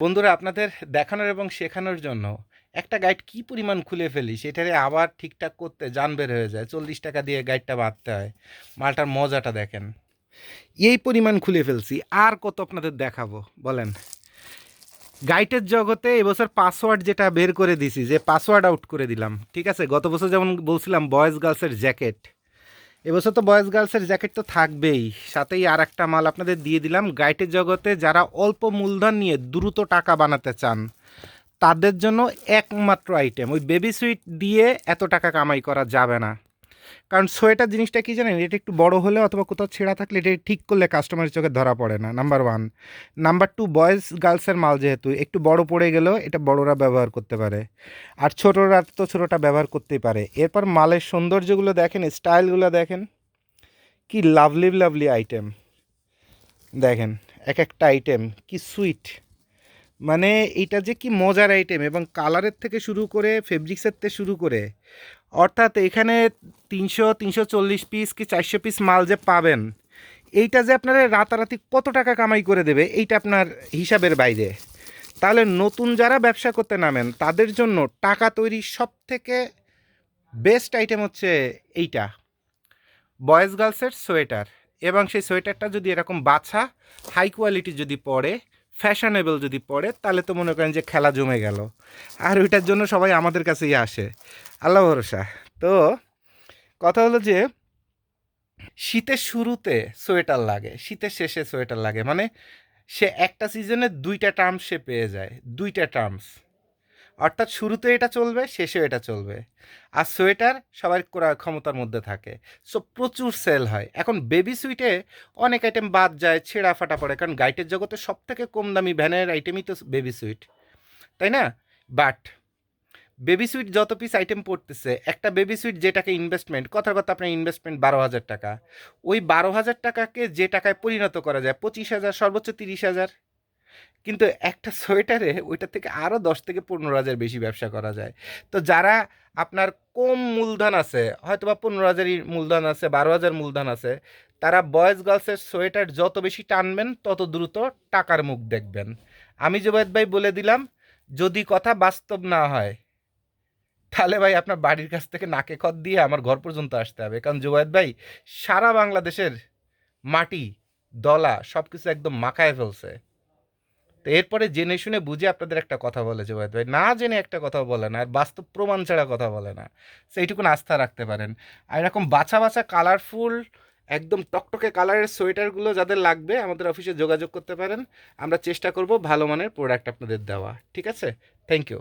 বন্ধুরা, আপনাদের দেখানোর এবং শেখানোর জন্য একটা গাইড কি পরিমাণ খুলে ফেলি সেটারে আবার ঠিকঠাক করতে জান বের হয়ে যায়। চল্লিশ টাকা দিয়ে গাইডটা বাঁধতে হয়। মালটার মজাটা দেখেন। এই পরিমাণ খুলে ফেলছি। আর কত আপনাদের দেখাবো, বলেন। গাইটের জগতে এবছর পাসওয়ার্ড যেটা বের করে দিছি, যে পাসওয়ার্ড আউট করে দিলাম, ঠিক আছে? গত বছর যেমন বলছিলাম বয়েজ গার্লসের জ্যাকেট এবছর তো বয়েজ গার্লসের জ্যাকেট তো থাকবেই। সাথেই আর একটা মাল আপনাদের দিয়ে দিলাম। গাইটের জগতে যারা অল্প মূলধন নিয়ে দ্রুত টাকা বানাতে চান, তাদের জন্য একমাত্র আইটেম ওই বেবি সুইট দিয়ে এত টাকা কামাই করা যাবে না। কারণ সোয়েটার জিনিসটা কি জানেন? এটা একটু বড় হলে অথবা কোথাও ছেঁড়া থাকলে এটা ঠিক করলে কাস্টমারের চোখে ধরা পড়ে না number one number two boys গার্লসের মাল যেহেতু, একটু বড় পড়ে গেলেও এটা বড়রা ব্যবহার করতে পারে। আর ছোটরা তো ছোটোটা ব্যবহার করতেই পারে। এরপর মালের সৌন্দর্যগুলো দেখেন, স্টাইলগুলো দেখেন। কি লাভলি লাভলি আইটেম দেখেন, এক একটা আইটেম কি সুইট মানে এটা যে কি মজার আইটেম এবং কালারের থেকে শুরু করে ফেব্রিক্সের থেকে শুরু করে, অর্থাৎ এখানে তিনশো তিনশো চল্লিশ পিস কি চারশো পিস মাল যে পাবেন, এইটা যে আপনারা রাতারাতি কত টাকা কামাই করে দেবে, এইটা আপনার হিসাবের বাইরে। তাহলে নতুন যারা ব্যবসা করতে নামেন, তাদের জন্য টাকা তৈরির সব থেকে বেস্ট আইটেম হচ্ছে এইটা। বয়েজ গার্লসের সোয়েটার এবং সেই সোয়েটারটা যদি এরকম বাছা হাই কোয়ালিটি যদি পড়ে ফ্যাশনেবল যদি পড়ে, তাহলে তো মনে করেন যে খেলা জমে গেল। আর ওইটার জন্য সবাই আমাদের কাছেই আসে। আল্লাহ ভরসা। তো কথা হলো যে, শীতের শুরুতে সোয়েটার লাগে, শীতের শেষে সোয়েটার লাগে। মানে সে একটা সিজনে দুইটা টার্মস সে পেয়ে যায়, দুইটা টার্মস অর্থাৎ শুরুতে এটা চলবে, শেষেও এটা চলবে। আর সোয়েটার সবার করার ক্ষমতার মধ্যে থাকে। সো প্রচুর সেল হয়। এখন বেবি সুইটে অনেক আইটেম বাদ যায়, ছেঁড়া ফাটা পড়ে। কারণ গাইটের জগতে সব থেকে কম দামি ভ্যানের আইটেমই তো বেবি সুইট তাই না? বাট বেবি সুইট যত পিস আইটেম পড়তেছে, একটা বেবি সুইট যেটাকে ইনভেস্টমেন্ট কথার কথা আপনার ইনভেস্টমেন্ট বারো হাজার টাকা। ওই বারো হাজার টাকাকে যে টাকায় পরিণত করা যায়, পঁচিশ হাজার, সর্বোচ্চ তিরিশ হাজার। কিন্তু একটা সোয়েটারে ওইটা থেকে আরও দশ থেকে পনেরো হাজার বেশি ব্যবসা করা যায়। তো যারা আপনার কম মূলধন আছে হয়তো বা পনেরো হাজারই মূলধন আছে, বারো হাজার মূলধন আছে, তারা বয়েজ গার্লসের সোয়েটার যত বেশি টানবেন, তত দ্রুত টাকার মুখ দেখবেন। আমি জুবাইদ ভাই বলে দিলাম, যদি কথা বাস্তব না হয়, তাহলে ভাই আপনার বাড়ির কাছ থেকে নাকে খত দিয়ে আমার ঘর পর্যন্ত আসতে হবে। কারণ জুবাইদ ভাই সারা বাংলাদেশের মাটি, দলা সব কিছু একদম মাখায় ফেলছে। তো এরপরে জেনে শুনে বুঝে আপনাদের একটা কথা বলে জুবাইদ ভাই না জেনে একটা কথা বলে না, আর বাস্তব প্রমাণ ছাড়া কথা বলে না। সেইটুকু আস্থা রাখতে পারেন। আর এরকম বাছা বাছা কালারফুল একদম টকটকে কালারের সোয়েটারগুলো যাদের লাগবে, আমাদের অফিসে যোগাযোগ করতে পারেন। আমরা চেষ্টা করব ভালো মানের প্রোডাক্ট আপনাদের দেওয়া। ঠিক আছে? Thank you